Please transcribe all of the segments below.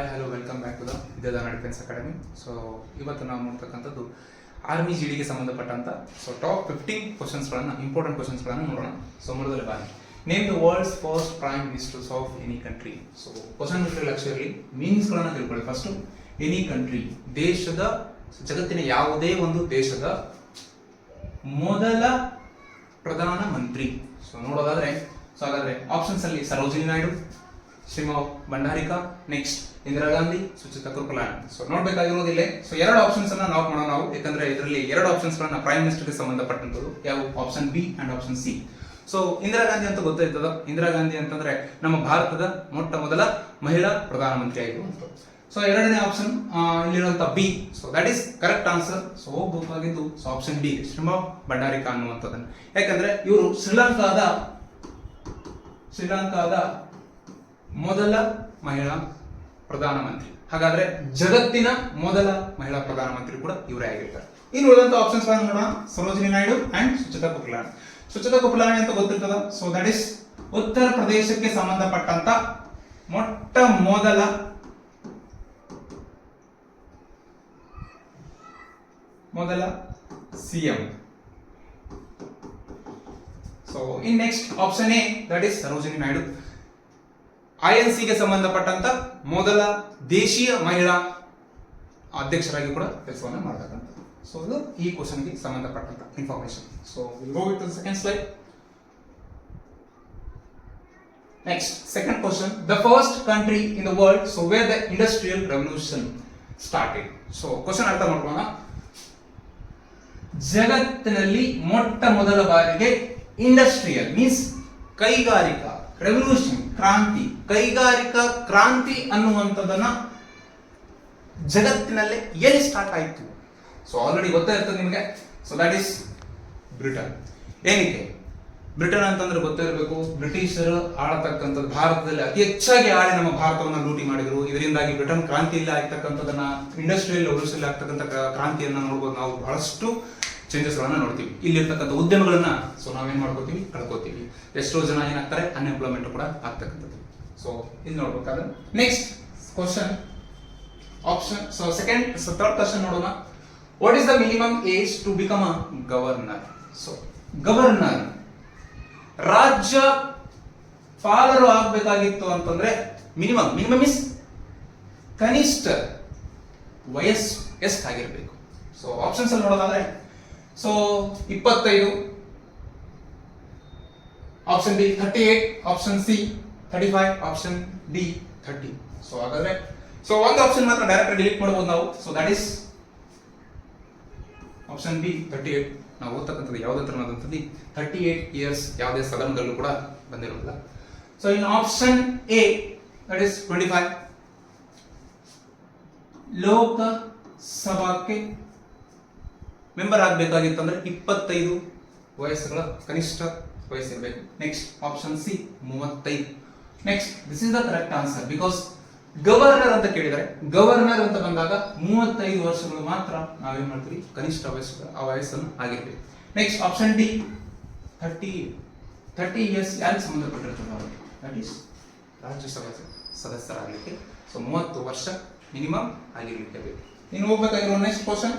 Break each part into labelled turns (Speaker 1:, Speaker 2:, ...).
Speaker 1: Hi hello welcome back to the Vidyadaana defence academy so ಇವತ್ತು ನಾವು ನೋಡ್ತಕ್ಕಂಥದ್ದು army G ಡಿಗೆ ಸಂಬಂಧಪಟ್ಟಂತ ಸೊ ಟಾಪ್ ಫಿಫ್ಟೀನ್ ಕ್ವಶನ್ಸ್ಗಳನ್ನು ಇಂಪಾರ್ಟೆಂಟ್ ಕ್ವಶನ್ಸ್ಗಳನ್ನು ನೋಡೋಣ. ಸೊ ಮೊದಲನೇ ಬಾರಿ name the world's first prime ministers of any country so question ಲಕ್ಷ್ಯ ಇರಲಿ. ಮೀನಿಂಗ್ಸ್ಗಳನ್ನು ತಿಳ್ಕೊಳ್ಳಿ ಫಸ್ಟು ಎನಿ ಕಂಟ್ರಿ ದೇಶದ, ಜಗತ್ತಿನ ಯಾವುದೇ ಒಂದು ದೇಶದ ಮೊದಲ ಪ್ರಧಾನ ಮಂತ್ರಿ. ಸೊ ನೋಡೋದಾದ್ರೆ ಸೊ ಹಾಗಾದ್ರೆ ಆಪ್ಷನ್ಸ್ ಅಲ್ಲಿ ಸರೋಜಿನಿ ನಾಯ್ಡು ಶ್ರೀಮಾ ಭಂಡಾರಿಕಾ ನೆಕ್ಸ್ಟ್ ಇಂದಿರಾ ಗಾಂಧಿ ಸುಚಿತಾ ಕುರ್ಕುಲಾನ್ ಸೊ ನೋಡ್ಬೇಕಾಗಿರೋದಿಲ್ಲ. ಸೊ ಎರಡು ಆಪ್ಷನ್ಸ್ ಅನ್ನ ನಾವು ಮಾಡೋಣ ನಾವು. ಯಾಕಂದ್ರೆ ಇದರಲ್ಲಿ ಎರಡು ಆಪ್ಷನ್ಸ್ ಗಳನ್ನ ಪ್ರೈಮ್ ಮಿನಿಸ್ಟರ್ಗೆ ಸಂಬಂಧಪಟ್ಟಂತದ್ದು ಯಾವ? Option B and option C so Indira Gandhi ಅಂತ ಗೊತ್ತಾಯ್ತದ? ಇಂದಿರಾ ಗಾಂಧಿ ಅಂತಂದ್ರೆ ನಮ್ಮ ಭಾರತದ ಮೊಟ್ಟ ಮೊದಲ ಮಹಿಳಾ ಪ್ರಧಾನಮಂತ್ರಿ ಆಗಿರುವಂಥದ್ದು ಸೊ ಎರಡನೇ option ಇಲ್ಲಿರುವಂತ B so that is correct answer so ಹೋಗ್ಬೇಕಾಗಿದ್ದು. So option B Sirimavo Bandaranaike ಅನ್ನುವಂಥದ್ದನ್ನು. ಯಾಕಂದ್ರೆ ಇವರು ಶ್ರೀಲಂಕಾದ ಶ್ರೀಲಂಕಾದ ಮೊದಲ ಮಹಿಳಾ ಪ್ರಧಾನಮಂತ್ರಿ ಹಾಗಾದ್ರೆ ಜಗತ್ತಿನ ಮೊದಲ ಮಹಿಳಾ ಪ್ರಧಾನಮಂತ್ರಿ ಕೂಡ ಇವರೇ ಆಗಿರ್ತಾರೆ. ಇನ್ನು ಉಳಿದಂತ ಆಪ್ಷನ್ಸ್ ನೋಡೋಣ. ಸರೋಜಿನಿ ನಾಯ್ಡು ಅಂಡ್ ಸುಚಿತಾ ಕುಪ್ಲಾಣಿ. ಸುಚಿತಾ ಕುಪ್ಲಾಣಿ ಅಂತ ಗೊತ್ತಿರ್ತದ? ಸೊ ದಟ್ ಇಸ್ ಉತ್ತರ ಪ್ರದೇಶಕ್ಕೆ ಸಂಬಂಧಪಟ್ಟಂತ ಮೊಟ್ಟ ಮೊದಲ ಮೊದಲ CM so in next option A that is Sarojini Naidu. I N ಸಿಗೆ ಸಂಬಂಧಪಟ್ಟಂತ ಮೊದಲ ದೇಶೀಯ ಮಹಿಳಾ ಅಧ್ಯಕ್ಷರಾಗಿ ಕೂಡ ಕೆಲಸವನ್ನು ಮಾಡತಕ್ಕಂಥದ್ದು. ಸೊ ಇದು ಈ ಕ್ವಶನ್ಗೆ ಸಂಬಂಧಪಟ್ಟಂತ information so second slide next second question the first country in the world so where the industrial revolution started so question ಅರ್ಥ ಮಾಡ್ಕೊಳ್ಳೋಣ. ಜಗತ್ತಿನಲ್ಲಿ ಮೊಟ್ಟ ಮೊದಲ ಬಾರಿಗೆ ಇಂಡಸ್ಟ್ರಿಯಲ್ ಮೀನ್ಸ್ ಕೈಗಾರಿಕಾ ರೆವಲ್ಯೂಷನ್ ಕ್ರಾಂತಿ, ಕೈಗಾರಿಕಾ ಕ್ರಾಂತಿ ಅನ್ನುವಂಥದ್ದನ್ನ ಜಗತ್ತಿನಲ್ಲೇ ಎಲ್ಲಿ ಸ್ಟಾರ್ಟ್ ಆಯಿತು? ಸೊ ಆಲ್ರೆಡಿ ಗೊತ್ತಾ ಇರ್ತದೆ ನಿಮಗೆ. ಸೊ ದಟ್ ಈಸ್ ಬ್ರಿಟನ್ ಏನಕ್ಕೆ? ಬ್ರಿಟನ್ ಅಂತಂದ್ರೆ ಗೊತ್ತಿರಬೇಕು ಬ್ರಿಟಿಷರು ಆಳತಕ್ಕಂಥದ್ದು, ಭಾರತದಲ್ಲಿ ಅತಿ ಹೆಚ್ಚಾಗಿ ಆಳಿ ನಮ್ಮ ಭಾರತವನ್ನ ಲೂಟಿ ಮಾಡಿದ್ರು. ಇದರಿಂದಾಗಿ ಬ್ರಿಟನ್ ಕ್ರಾಂತಿಯಲ್ಲಿ ಆಗ್ತಕ್ಕಂಥದ್ದನ್ನ ಇಂಡಸ್ಟ್ರಿಯಲ್ ರೆವಲ್ಯೂಷನ್ ಆಗ್ತಕ್ಕಂಥ ಕ್ರ- ಕ್ರಾಂತಿಯನ್ನ ನೋಡ್ಬೋದು ನಾವು. ಬಹಳಷ್ಟು ಚೇಂಜಸ್ ಗಳನ್ನ ನೋಡ್ತೀವಿ. ಇಲ್ಲಿರ್ತಕ್ಕಂಥ ಉದ್ಯಮಗಳನ್ನ ಸೊ ನಾವೇನ್ ಮಾಡ್ಕೋತೀವಿ? ಕಳ್ಕೋತೀವಿ. ಎಷ್ಟೋ ಜನ ಏನಾಗ್ತಾರೆ? ಅನ್ಎಂಪ್ಲಾಯ್ಮೆಂಟ್ ಕೂಡ ಆಗ್ತಕ್ಕಂಥದ್ದು. ಸೊ ಇಲ್ಲಿ ನೋಡ್ಬೇಕಾದ್ರೆ next question option so second third question ನೋಡೋಣ. What is the minimum age to become a governor so governor ರಾಜ್ಯ ಪಾಲರು ಆಗ್ಬೇಕಾಗಿತ್ತು ಅಂತಂದ್ರೆ ಮಿನಿಮಮ್ ಮಿನಿಮಮ್ ಇಸ್ ಕನಿಷ್ಠ ವಯಸ್ಸು ಎಷ್ಟಾಗಿರ್ಬೇಕು. ಸೊ ಆಪ್ಷನ್ಸ್ ಅಲ್ಲಿ ನೋಡೋದಾದ್ರೆ ಸೊ ಇಪ್ಪತ್ತೈದು. Option B thirty eight option C thirty five option D thirty so ಹಾಗಾದ್ರೆ ಸೊ ಒಂದು ಆಪ್ಷನ್ ಮಾತ್ರ ಡೈರೆಕ್ಟ್ ಡಿಲೀಟ್ ಮಾಡಬಹುದು ನಾವು. So that is option B thirty eight ನಾವು ಓದ್ತಕ್ಕಂಥದ್ದು ಯಾವುದೇ ತರನಾದಂಥದ್ದು ಥರ್ಟಿ ಏಟ್ ಇಯರ್ಸ್ ಯಾವುದೇ ಸದನದಲ್ಲೂ ಕೂಡ ಬಂದಿರೋದಿಲ್ಲ. So in option A that is twenty five ಲೋಕಸಭಾಕ್ಕೆ member ಆಗಬೇಕಾಗಿತ್ತು ಅಂದ್ರೆ ಇಪ್ಪತ್ತೈದು ವಯಸ್ಸುಗಳ ಕನಿಷ್ಠ ವಯಸ್ಸಿರಬೇಕು. ನೆಕ್ಸ್ಟ್ ಆಪ್ಷನ್ ಸಿ ಮೂವತ್ತೈದು. Next this is the correct answer because governor ಅಂತ ಕೇಳಿದರೆ ಗವರ್ನರ್ ಅಂತ ಬಂದಾಗ ಮೂವತ್ತೈದು ವರ್ಷಗಳು ಮಾತ್ರ ನಾವೇನ್ ಮಾಡ್ತೀವಿ? ಕನಿಷ್ಠ ವಯಸ್ಸು ಆ ವಯಸ್ಸನ್ನು ಆಗಿರ್ಬೇಕು. Next option D thirty thirty years ಯಾರಿಗೆ ಸಂಬಂಧಪಟ್ಟಿರ್ತದೆ ಅವರು ದಟ್ ಈಸ್ ರಾಜ್ಯಸಭಾ ಸದಸ್ಯರಾಗಲಿಕ್ಕೆ. ಸೊ ಮೂವತ್ತು ವರ್ಷ ಮಿನಿಮಮ್ ಆಗಿರ್ಲಿಕ್ಕೆ ಬೇಕು. ಇನ್ನು ಹೋಗ್ಬೇಕಾಗಿರೋ next question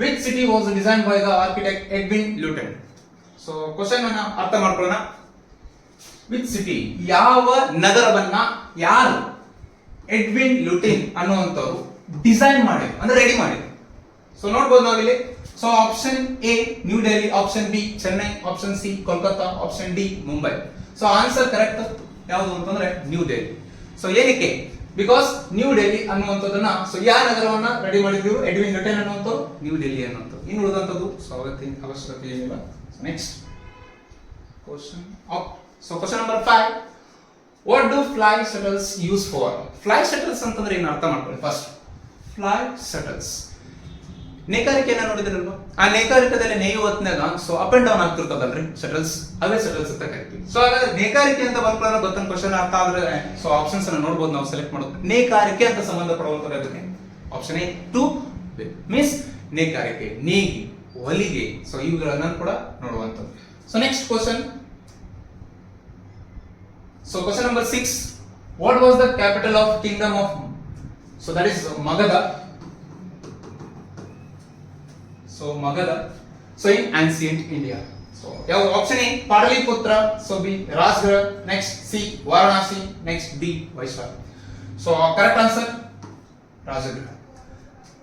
Speaker 1: which city was design by the architect Edwin Lutyens so question ಅನ್ನ ಅರ್ಥ ಮಾಡ್ಕೊಳ್ಳೋಣ. ವಿಚ್ ಸಿಟಿ ಯಾವ ನಗರವನ್ನ ಯಾರು ಎಡ್ವಿನ್ ಲ್ಯೂಟಿನ್ ಅನ್ನುವಂಥವ್ರು ಡಿಸೈನ್ ಮಾಡಿದ್ರು? ಅಂದ್ರೆ ರೆಡಿ ಮಾಡಿದ್ರು. ಸೊ ನೋಡ್ಬೋದು ನಾವಿಲ್ಲಿ. So option A New Delhi option B Chennai option C Kolkata option D Mumbai so answer correct ಯಾವುದು ಅಂತಂದ್ರೆ ನ್ಯೂ ಡೆಲ್ಲಿ ಸೊ ಏನಕ್ಕೆ? ಬಿಕಾಸ್ ನ್ಯೂ ಡೆಲ್ಲಿ ಅನ್ನುವಂಥದ್ದನ್ನ ಸೊ ಯಾವ ನಗರವನ್ನ ರೆಡಿ ಮಾಡಿದ್ರು ಎಡ್ವಿನ್ ಲ್ಯೂಟನ್ ಅನ್ನುವಂಥ ನ್ಯೂ ಡೆಲ್ಲಿ ಅನ್ನೋಂಥದ್ದು ಇನ್ನು ಉಳಿದಂಥದ್ದು? ಸೊ ಅವಶ್ಯಕತೆ ಏನಿಲ್ಲ. Next question so So, question number what What do shuttles use use for? Shuttles ಅಂತಂದ್ರೆ ಏನು ಅರ್ಥ ಮಾಡ್ಕೊಳ್ಳಿ ಫಸ್ಟ್ ಫ್ಲೈ ಶಟಲ್ಸ್ ನೇಕಾರಿಕೆಯನ್ನ ನೋಡಿದ್ರಲ್ವಾ? ಆ ನೇಕಾರಿಕದಲ್ಲಿ ನೇಯು ಹೊತ್ನಾಗ ಸೊ ಅಪ್ ಅಂಡ್ ಡೌನ್ ಆಗ್ತಿರ್ತದಲ್ರಿ ಶಟಲ್ಸ್ ಅವೇ ಶಟಲ್ಸ್ ಅಂತ ಕರಿತೀವಿ. ಸೊ ಹಾಗಾದ್ರೆ ನೇಕಾರಿಕೆ ಅಂತ ಬಂದ್ಕೊಳ್ಳೋ ಗೊತ್ತಂತ ಕ್ವಶನ್ ಅರ್ಥ ಆದ್ರೆ ಸೊ ಆಪ್ಷನ್ಸ್ ಅನ್ನ ನೋಡ್ಬೋದು, ನಾವು ಸೆಲೆಕ್ಟ್ ಮಾಡೋದು. ನೇಕಾರಿಕೆ ಅಂತ ಸಂಬಂಧಪಡುವಂತ ಅದಕ್ಕೆ ಆಪ್ಷನ್ ಎ ಟು ಮೀನ್ಸ್ ನೇಕಾರಿಕೆ, ನೇಗಿ ಹೊಲಿಗೆ ಸೊ ಇವುಗಳನ್ನ ಕೂಡ ನೋಡುವಂಥದ್ದು. So next question so question number six what was the capital of kingdom of so that is Magadha so Magadha so in ancient India so ಯಾವ option A Pataliputra so B Rajgarh next C Varanasi next D Vaishali so correct answer Rajgarh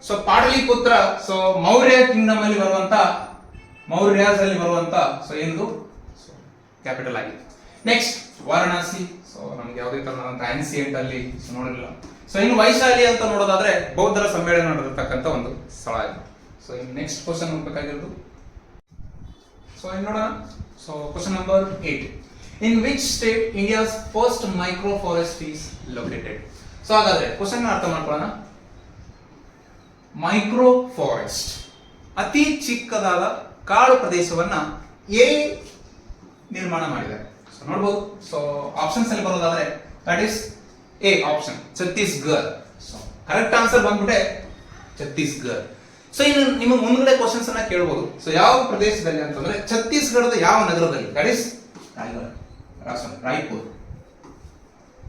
Speaker 1: so Pataliputra so Maurya kingdom ಅಲ್ಲಿ ಬರುವಂತ ಮೌರ್ಯಾಸ್ ಅಲ್ಲಿ ಬರುವಂತ so ಏನದು? Capital ಆಗಿದೆ. Next Varanasi. So ನಮ್ಗೆ ಯಾವುದೇ ತರನಾದಂತ ancient ಅಲ್ಲಿ ನೋಡಿಲ್ಲ ಸೊ ಇನ್ನು ವೈಶಾಲಿ ಅಂತ ನೋಡೋದಾದ್ರೆ, ಬೌದ್ಧರ ಸಮ್ಮೇಳನ ನಡೆದಿರ್ತಕ್ಕಂಥ ಒಂದು ಸ್ಥಳ ಇದೆ. ಸೊ ಇನ್ನು ನೆಕ್ಸ್ಟ್ ಕ್ವಶನ್ ಹೋಗ್ಬೇಕಾಗಿರೋದು ಸೊ ಇನ್ನು ನೋಡೋಣ. So question number eight in which state India's first micro forest is located so ಹಾಗಾದ್ರೆ ಕ್ವಶನ್ ಅರ್ಥ ಮಾಡ್ಕೊಳ್ಳೋಣ. ಮೈಕ್ರೋ ಫಾರೆಸ್ಟ್ ಅತಿ ಚಿಕ್ಕದಾದ ಕಾಡು ಪ್ರದೇಶವನ್ನ ಎ ನಿರ್ಮಾಣ ಮಾಡಿದ್ದಾರೆ. ಸೊ ನೋಡ್ಬೋದು. ಸೊ ಆಪ್ಷನ್ಸ್ ಅಲ್ಲಿ ಬರೋದಾದ್ರೆ that is A option Chhattisgarh so correct answer ಬಂದ್ಬಿಟ್ಟೆ ಛತ್ತೀಸ್ಗರ್ ಸೊ ಇನ್ನು ನಿಮ್ಮ ಮುಂದ್ಗಡೆ ಕ್ವಶನ್ಸ್ ಅನ್ನ ಕೇಳ್ಬೋದು. ಸೊ ಯಾವ ಪ್ರದೇಶದಲ್ಲಿ ಅಂತಂದ್ರೆ ಛತ್ತೀಸ್ಗಢದ ಯಾವ ನಗರದಲ್ಲಿ? That is Raipur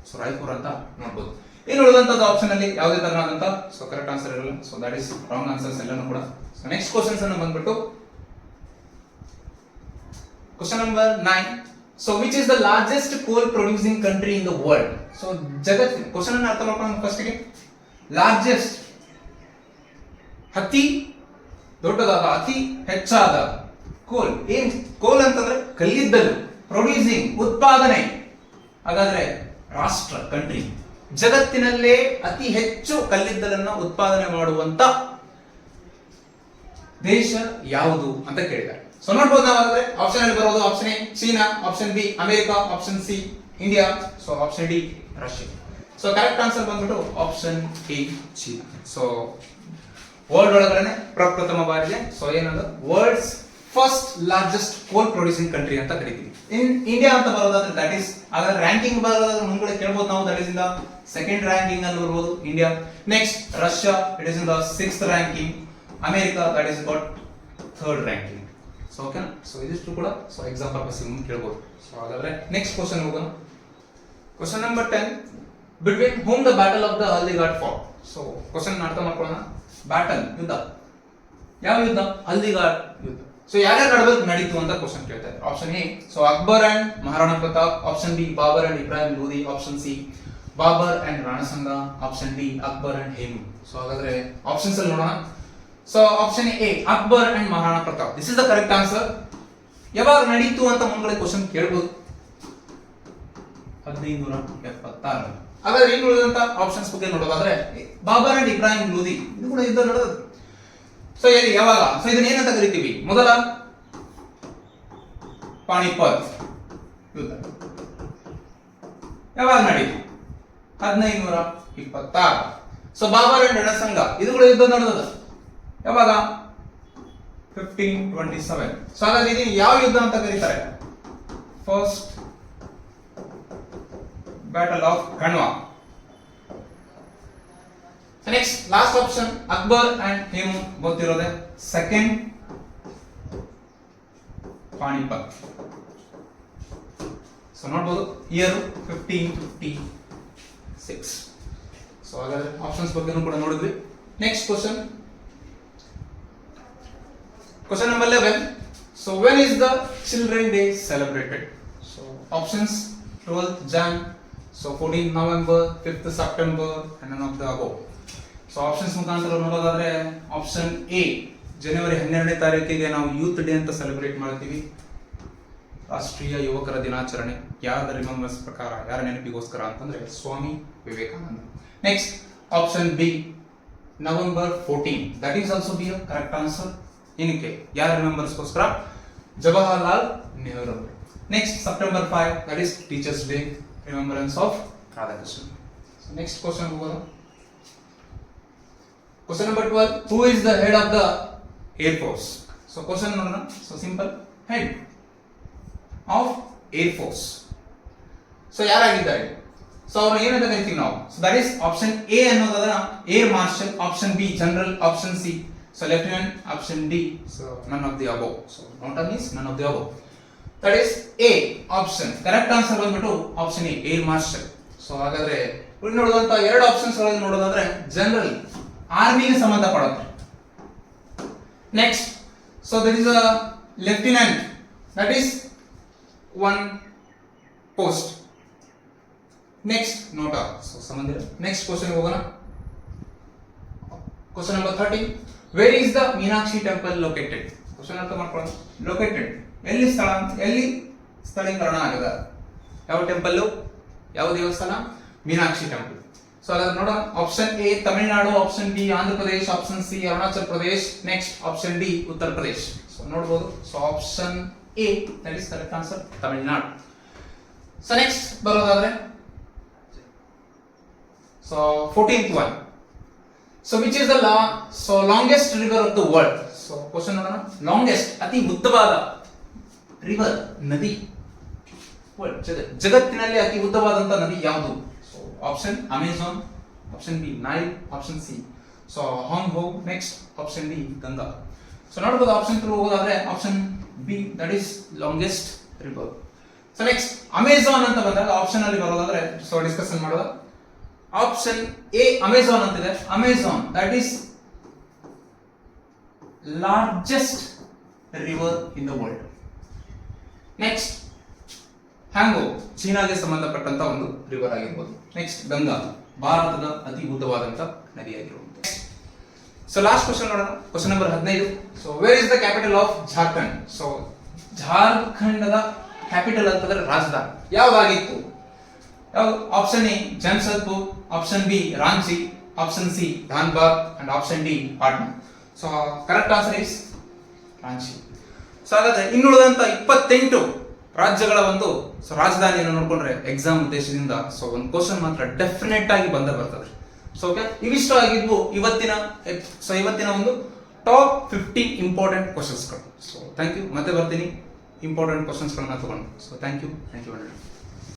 Speaker 1: so Raipur ಅಂತ ನೋಡ್ಬೋದು. ಇನ್ನು ಉಳಿದಂತದ್ದು ಆಪ್ಷನ್ ಅಲ್ಲಿ ಯಾವುದೇ ತರನಾದಂತ ಸೊ ಕರೆಕ್ಟ್ ಆನ್ಸರ್ ಇರಲ್ಲ. So that is wrong answers ಎಲ್ಲಾನು ಕೂಡ. ನೆಕ್ಸ್ಟ್ ಕ್ವಶನ್ಸ್ ಅನ್ನು ಬಂದ್ಬಿಟ್ಟು question number nine so which is the largest coal producing country in the world so Jagat question ಅನ್ನು ಅರ್ಥ ಮಾಡ್ಕೊಂಡು ಫಸ್ಟ್ಗೆ ಲಾರ್ಜೆಸ್ಟ್ ಅತಿ ದೊಡ್ಡದಾದ ಅತಿ ಹೆಚ್ಚಾದ ಕೋಲ್ ಏನ್ ಕೋಲ್ ಅಂತಂದ್ರೆ ಕಲ್ಲಿದ್ದಲು ಪ್ರೊಡ್ಯೂಸಿಂಗ್ ಉತ್ಪಾದನೆ. ಹಾಗಾದ್ರೆ ರಾಷ್ಟ್ರ ಕಂಟ್ರಿ ಜಗತ್ತಿನಲ್ಲೇ ಅತಿ ಹೆಚ್ಚು ಕಲ್ಲಿದ್ದಲನ್ನು ಉತ್ಪಾದನೆ ಮಾಡುವಂತ ದೇಶ ಯಾವುದು ಅಂತ ಕೇಳಿದ್ದಾರೆ. ಸೊ ನೋಡ್ಬೋದು ನಾವಾದ್ರೆ ಆಪ್ಷನ್ ಅಲ್ಲಿ ಬರೋದು option A China option B America option C India so option D Russia so correct answer ಬಂದ್ಬಿಟ್ಟು option A China. So world ಒಳಗಡೆ ಪ್ರಪ್ರಥಮ ಬಾರಿಗೆ. ಸೊ ಏನಂದ್ರೆ world's first largest coal producing country ಅಂತ ಕರಿತೀವಿ. ಇನ್ ಇಂಡಿಯಾ ಅಂತ ಬರೋದಾದ್ರೆ ದಟ್ ಹಾಗಾದ್ರೆ ರ್ಯಾಂಕಿಂಗ್ ಬರೋದಾದ್ರೆ ಮುಂದ್ಗಡೆ ಕೇಳ್ಬೋದು ನಾವು that is in the second ranking ಅಲ್ಲಿ ಬರ್ಬೋದು India next Russia it is in the sixth ranking America that is got third ranking so ಓಕೆನಾ ಸೊ ಇದಿಷ್ಟು ಕೂಡ ಸೊ ಎಕ್ಸಾಮ್ ಪರ್ಪಸ್ ಮುಂದೆ ಕೇಳ್ಬೋದು. ಸೊ ಹಾಗಾದ್ರೆ ನೆಕ್ಸ್ಟ್ ಕ್ವಶನ್ ಹೋಗೋಣ. Question number ten between home the battle of the Haldighati for so question ಅರ್ಥ ಮಾಡ್ಕೊಳ್ಳೋಣ. Battle ಯುದ್ಧ. ಯಾವ ಯುದ್ಧ? ಹಲ್ದಿಘಾಟ್ ಯುದ್ಧ. ಸೊ ಯಾರ್ಯಾರ ನಡಬೇಕು ನಡೀತು ಅಂತ ಕ್ವಶನ್ ಕೇಳ್ತಾ ಇದ್ದಾರೆ option A so Akbar and Maharana Pratap option B Babur and Ibrahim Lodi option C Babur and Rana Sanga option D Akbar and Hemu so ಹಾಗಾದ್ರೆ ಆಪ್ಷನ್ಸ್ ಅಲ್ಲಿ ನೋಡೋಣ. So option A Akbar and Maharana Pratap this is the correct answer ಯಾವಾಗ ನಡೀತು ಅಂತ ಮುಂದೆ question ಕೇಳ್ಬೋದು. ಹದಿನೈದುನೂರ ಎಪ್ಪತ್ತಾರು ಹಾಗಾದ್ರೆ ಇನ್ನು ಉಳಿದಂತ ಆಪ್ಷನ್ಸ್ ಬಗ್ಗೆ ನೋಡೋದಾದ್ರೆ ಬಾಬರ್ ಅಂಡ್ ಇಬ್ರಾಹಿಂ ಲೂದಿ ಇದು ಕೂಡ ಯುದ್ಧ ನಡೆದದ್ದು. ಸೊ ಎಲ್ಲಿ ಯಾವಾಗ? ಸೊ ಇದನ್ನ ಏನಂತ ಕರಿತೀವಿ? ಮೊದಲ ಪಾಣಿಪತ್. ಯುದ್ಧ ಯಾವಾಗ ನಡೀತು ಹದಿನೈದುನೂರ ಇಪ್ಪತ್ತಾರು. ಸೊ ಬಾಬರ್ ಅಂಡ್ ರಣಸಂಗ ಇದು ಕೂಡ ಯುದ್ಧ ನಡೆದದ ಯಾವಾಗ? ಫಿಫ್ಟೀನ್ ಟ್ವೆಂಟಿ ಸೆವೆನ್ ಸೊ ಹಾಗಾಗಿ ಇದನ್ನು ಯಾವ ಯುದ್ಧ ಅಂತ ಕರೀತಾರೆ? First battle of Khanwa next last option Akbar and Hemu ಗೊತ್ತಿರೋದೆ second Panipat so ನೋಡ್ಬೋದು year fifteen fifty six so ಹಾಗಾದ್ರೆ ಆಪ್ಷನ್ಸ್ ಬಗ್ಗೆನೂ ಕೂಡ ನೋಡಿದ್ವಿ. Next question question number eleven so when is the children day celebrated so options twelfth Jan so fourteen November fifth September and of the above so options ಮುಖಾಂತರ ನೋಡೋದಾದ್ರೆ option A ಜನವರಿ ಹನ್ನೆರಡನೇ ತಾರೀಕಿಗೆ ನಾವು youth day ಅಂತ celebrate ಮಾಡ್ತೀವಿ. ರಾಷ್ಟ್ರೀಯ ಯುವಕರ ದಿನಾಚರಣೆ. ಯಾರ ರಿಮೆಂಬರ್ಸ್ ಪ್ರಕಾರ, ಯಾರ ನೆನಪಿಗೋಸ್ಕರ ಅಂತಂದ್ರೆ Swami Vivekananda. Next option B November fourteen that is also B correct answer ಏನಕ್ಕೆ? ಯಾರ ರಿಮೆಂಬರ್ಸ್ಗೋಸ್ಕರ Jawaharlal Nehru next September five that is teachers day remembrance of Radhakrishna next question ಹೋಗೋಣ. Question number twelve who is the head of the air force so question ನೋಡೋಣ so simple head of air force so ಯಾರಾಗಿದ್ದಾರೆ? So ಅವ್ರು ಏನಂತ ಕರಿತೀವಿ ನಾವು? So that is option A ಅನ್ನೋದನ್ನ air marshal option B general option C so lieutenant option D so none of the above so note means none of the above that is A option correct answer ಬಂದ್ಬಿಟ್ಟು option A air marshal so ಹಾಗಾದ್ರೆ ನೋಡುವಂತ ಎರಡು options ನೋಡೋದಾದ್ರೆ general ಆರ್ಮಿಗೆ ಸಂಬಂಧಪಡುತ್ತೆ next so that is a lieutenant that is one post next ನೋಟ so next question ಹೋಗೋಣ. Question number thirty where is the Meenakshi temple located question ಅರ್ಥ ಮಾಡ್ಕೊಳ್ಳೋಣ. Located ಎಲ್ಲಿ ಸ್ಥಳ, ಎಲ್ಲಿ ಸ್ಥಳೀಕರಣ ಆಗಿದೆ? ಯಾವ ಟೆಂಪಲ್ ಯಾವ ದೇವಸ್ಥಾನ? ಮೀನಾಕ್ಷಿ ಟೆಂಪಲ್ ಸೊ ಅದಾದ ನೋಡೋಣ option A Tamil Nadu option B Andhra Pradesh option C Arunachal Pradesh next option D Uttar Pradesh so ನೋಡಬಹುದು so option A that is correct answer Tamil Nadu so next ಬರೋದಾದ್ರೆ? So fourteenth one so which is the law so longest river of the world so question ನೋಡೋಣ longest ಅತಿ ಉದ್ದವಾದ river ನದಿ. ಜಗತ್ತಿನಲ್ಲಿ ಅತಿ ಉದ್ದವಾದಂತ ನದಿ ಯಾವುದು? Option Amazon option B Nile option C so Hwang Ho next option D Ganga so ನೋಡ್ಬೋದು ಆಪ್ಷನ್ ತ್ರೂ ಹೋಗೋದಾದ್ರೆ option B that is longest river so next Amazon ಅಂತ ಬಂದಾಗ ಆಪ್ಷನ್ ಅಲ್ಲಿ ಬರೋದಾದ್ರೆ ಸೊ ಡಿಸ್ಕಷನ್ ಮಾಡೋದು. ಆಪ್ಷನ್ ಎ ಅಮೆಝಾನ್ ಅಂತಿದೆ. Amazon that is largest river in the world next Hwang Ho, ಚೀನಾಗೆ ಸಂಬಂಧಪಟ್ಟಂತ ಒಂದು ರಿವರ್ ಆಗಿರ್ಬೋದು. ನೆಕ್ಸ್ಟ್ ಗಂಗಾ, ಭಾರತದ ಅತಿ ಉದ್ದವಾದಂತ ನದಿಯಾಗಿರುವಂತೆ. ಸೊ ಲಾಸ್ಟ್ ಕ್ವಶನ್ ನೋಡೋಣ. ಕ್ವಶನ್ ನಂಬರ್ ಹದಿನೈದು. So where is the capital of Jharkhand so ಜಾರ್ಖಂಡದ capital ಅಂತಂದ್ರೆ ರಾಜಧಾನಿ. ಯಾವಾಗಿತ್ತು ಯಾವ option A Jamshedpur option B Ranchi option C Dhanbad and option D Patna so correct answer is Ranchi so ಹಾಗಾದ್ರೆ ಇನ್ನುಳಿದಂತ ಇಪ್ಪತ್ತೆಂಟು ರಾಜ್ಯಗಳ ಒಂದು ರಾಜಧಾನಿಯನ್ನು ನೋಡ್ಕೊಂಡ್ರೆ ಎಕ್ಸಾಮ್ ಉದ್ದೇಶದಿಂದ ಸೊ ಒಂದು ಕ್ವಶನ್ ಮಾತ್ರ ಡೆಫಿನೆಟ್ ಆಗಿ ಬಂದೇ ಬರ್ತದೆ. ಸೊ ಓಕೆ ಇವಿಷ್ಟು ಆಗಿದ್ವು ಇವತ್ತಿನ ಸೊ ಇವತ್ತಿನ ಒಂದು ಟಾಪ್ ಫಿಫ್ಟಿ ಇಂಪಾರ್ಟೆಂಟ್ ಕ್ವಶನ್ಸ್ಗಳು ಸೊ ಥ್ಯಾಂಕ್ ಯು ಮತ್ತೆ ಬರ್ತೀನಿ. ಇಂಪಾರ್ಟೆಂಟ್ ಕ್ವಶನ್ಸ್ಗಳನ್ನ ತಗೊಂಡು. So thank you thank you